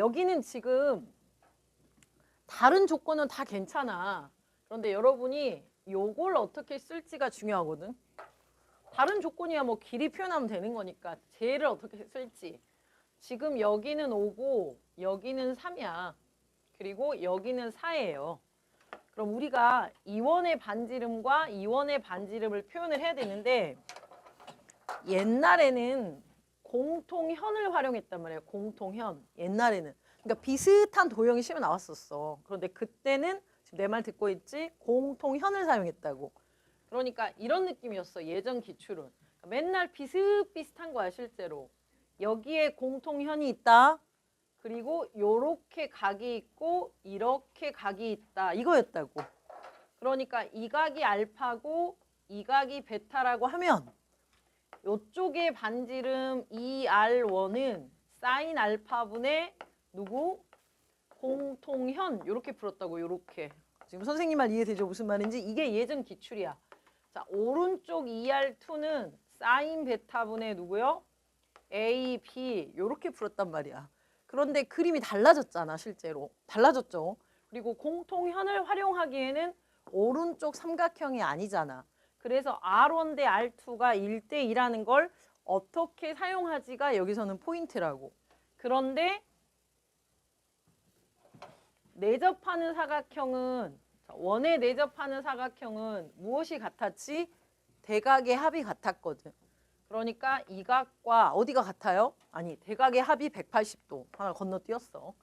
여기는 지금 다른 조건은 다 괜찮아. 그런데 여러분이 요걸 어떻게 쓸지가 중요하거든. 다른 조건이야 뭐 길이 표현하면 되는 거니까 쟤를 어떻게 쓸지. 지금 여기는 5고 여기는 3이야. 그리고 여기는 4예요. 그럼 우리가 이원의 반지름과 이원의 반지름을 표현을 해야 되는데 옛날에는 공통현을 활용했단 말이에요. 공통현. 옛날에는. 그러니까 비슷한 도형이 시험에 나왔었어. 그런데 그때는 지금 내 말 듣고 있지? 공통현을 사용했다고. 그러니까 이런 느낌이었어. 예전 기출은. 그러니까 맨날 비슷비슷한 거야, 실제로. 여기에 공통현이 있다. 그리고 요렇게 각이 있고 이렇게 각이 있다. 이거였다고. 그러니까 이 각이 알파고 이 각이 베타라고 하면 요쪽의 반지름 2R1은 사인 알파분의 누구? 공통현. 요렇게 풀었다고 요렇게. 지금 선생님 말 이해되죠? 무슨 말인지? 이게 예전 기출이야. 자 오른쪽 2R2는 사인 베타분의 누구요? A, B. 요렇게 풀었단 말이야. 그런데 그림이 달라졌잖아 실제로. 달라졌죠? 그리고 공통현을 활용하기에는 오른쪽 삼각형이 아니잖아 그래서 R1 대 R2가 1대 2라는 걸 어떻게 사용하지가 여기서는 포인트라고. 그런데 내접하는 사각형은 자, 원에 내접하는 사각형은 무엇이 같았지? 대각의 합이 같았거든. 그러니까 이 각과 어디가 같아요? 아니 대각의 합이 180도 하나 건너뛰었어.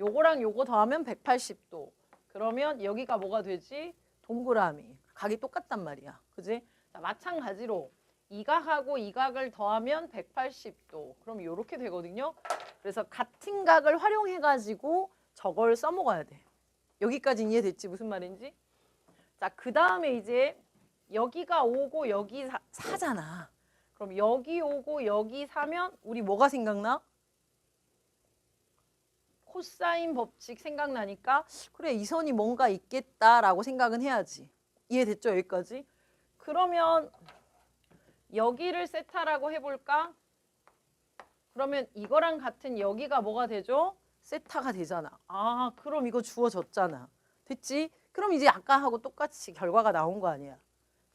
요거랑 요거 더하면 180도. 그러면 여기가 뭐가 되지? 동그라미. 각이 똑같단 말이야. 그지? 자, 마찬가지로 이 각하고 이 각을 더하면 180도. 그럼 이렇게 되거든요. 그래서 같은 각을 활용해 가지고 저걸 써먹어야 돼. 여기까지 이해됐지? 무슨 말인지? 자, 그 다음에 이제 여기가 5고 여기 4, 4잖아. 그럼 여기 5고 여기 4면 우리 뭐가 생각나? 코사인 법칙 생각나니까 그래 이 선이 뭔가 있겠다라고 생각은 해야지. 이해됐죠 여기까지? 그러면 여기를 세타라고 해볼까? 그러면 이거랑 같은 여기가 뭐가 되죠? 세타가 되잖아. 아 그럼 이거 주어졌잖아. 됐지? 그럼 이제 아까 하고 똑같이 결과가 나온 거 아니야.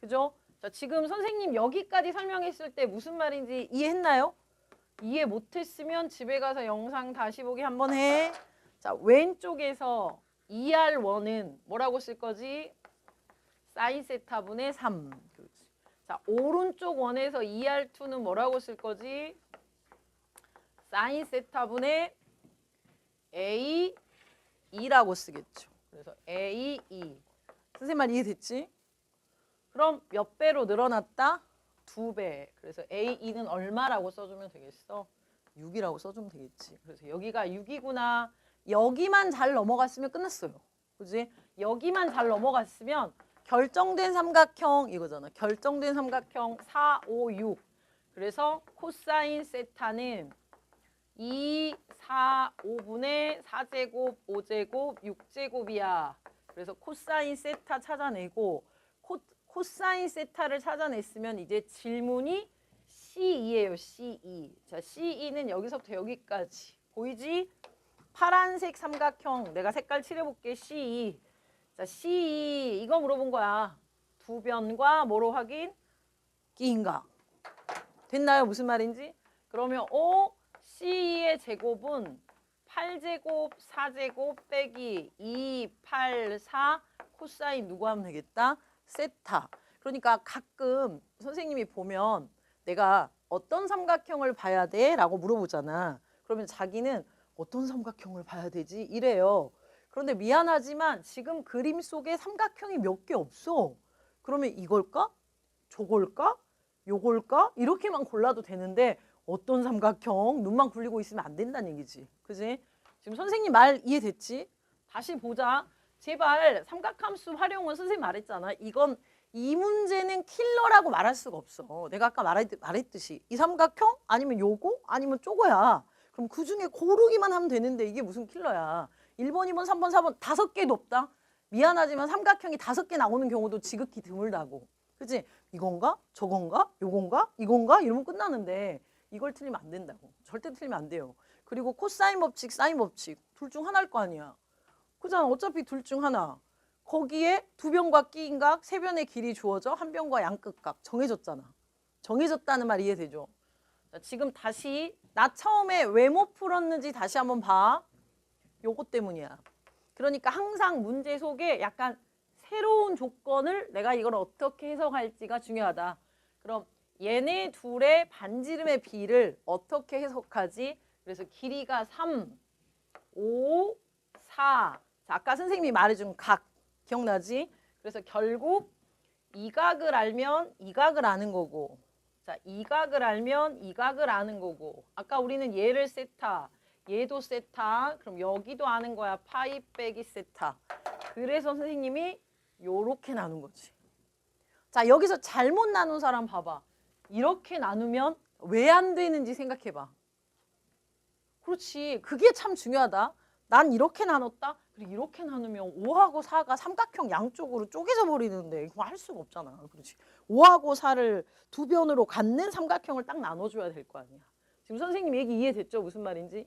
그죠? 자 지금 선생님 여기까지 설명했을 때 무슨 말인지 이해했나요? 이해 못했으면 집에 가서 영상 다시 보기 한번 해. 자 왼쪽에서 2R1은 뭐라고 쓸 거지? 사인 세타분의 3. 그렇지. 자, 오른쪽 원에서 2R2는 뭐라고 쓸 거지? 사인 세타분의 A 2라고 쓰겠죠. 그래서 A 2. 선생님 말 이해됐지? 그럼 몇 배로 늘어났다? 두 배. 그래서 A 2는 얼마라고 써주면 되겠어? 6이라고 써주면 되겠지. 그래서 여기가 6이구나. 여기만 잘 넘어갔으면 끝났어요. 그지? 여기만 잘 넘어갔으면 결정된 삼각형 이거잖아. 결정된 삼각형 4, 5, 6. 그래서 코사인 세타는 2, 4, 5분의 4제곱, 5제곱, 6제곱이야. 그래서 코사인 세타 찾아내고 코, 코사인 세타를 찾아냈으면 이제 질문이 C2예요. C2. 자, C2는 여기서부터 여기까지. 보이지? 파란색 삼각형 내가 색깔 칠해볼게. C2. 자, C2 이거 물어본 거야. 두 변과 뭐로 확인? 끼인각. 됐나요? 무슨 말인지? 그러면 어? C2의 제곱은 8제곱, 4제곱 빼기 2, 8, 4 코사인 누구 하면 되겠다? 세타. 그러니까 가끔 선생님이 보면 내가 어떤 삼각형을 봐야 돼? 라고 물어보잖아. 그러면 자기는 어떤 삼각형을 봐야 되지? 이래요. 그런데 미안하지만 지금 그림 속에 삼각형이 몇 개 없어. 그러면 이걸까? 저걸까? 요걸까? 이렇게만 골라도 되는데 어떤 삼각형? 눈만 굴리고 있으면 안 된다는 얘기지. 그지? 지금 선생님 말 이해됐지? 다시 보자. 제발 삼각함수 활용은 선생님 말했잖아. 이건 이 문제는 킬러라고 말할 수가 없어. 내가 아까 말했, 말했듯이 이 삼각형 아니면 요거 아니면 쪼거야. 그럼 그 중에 고르기만 하면 되는데 이게 무슨 킬러야. 1번, 2번, 3번, 4번 다섯 개 높다. 미안하지만 삼각형이 다섯 개 나오는 경우도 지극히 드물다고. 그치? 이건가? 저건가? 요건가? 이건가? 이러면 끝나는데 이걸 틀리면 안 된다고. 절대 틀리면 안 돼요. 그리고 코사인 법칙, 사인 법칙 둘 중 하나일 거 아니야. 그잖아. 어차피 둘 중 하나. 거기에 두 변과 끼인각, 세 변의 길이 주어져 한 변과 양끝각 정해졌잖아. 정해졌다는 말 이해되죠? 자, 지금 다시 나 처음에 왜 못 풀었는지 다시 한번 봐. 요것 때문이야. 그러니까 항상 문제 속에 약간 새로운 조건을 내가 이걸 어떻게 해석할지가 중요하다. 그럼 얘네 둘의 반지름의 비를 어떻게 해석하지? 그래서 길이가 3, 5, 4. 자, 아까 선생님이 말해준 각 기억나지? 그래서 결국 이 각을 알면 이 각을 아는 거고 자, 이 각을 알면 이 각을 아는 거고 아까 우리는 얘를 세타 얘도 세타 그럼 여기도 아는 거야 파이 빼기 세타. 그래서 선생님이 요렇게 나눈 거지. 자 여기서 잘못 나눈 사람 봐봐. 이렇게 나누면 왜 안 되는지 생각해봐. 그렇지. 그게 참 중요하다. 난 이렇게 나눴다 그리고 이렇게 나누면 5하고 4가 삼각형 양쪽으로 쪼개져 버리는데 이거 할 수가 없잖아. 그렇지. 5하고 4를 두 변으로 갖는 삼각형을 딱 나눠줘야 될 거 아니야. 지금 선생님 얘기 이해됐죠? 무슨 말인지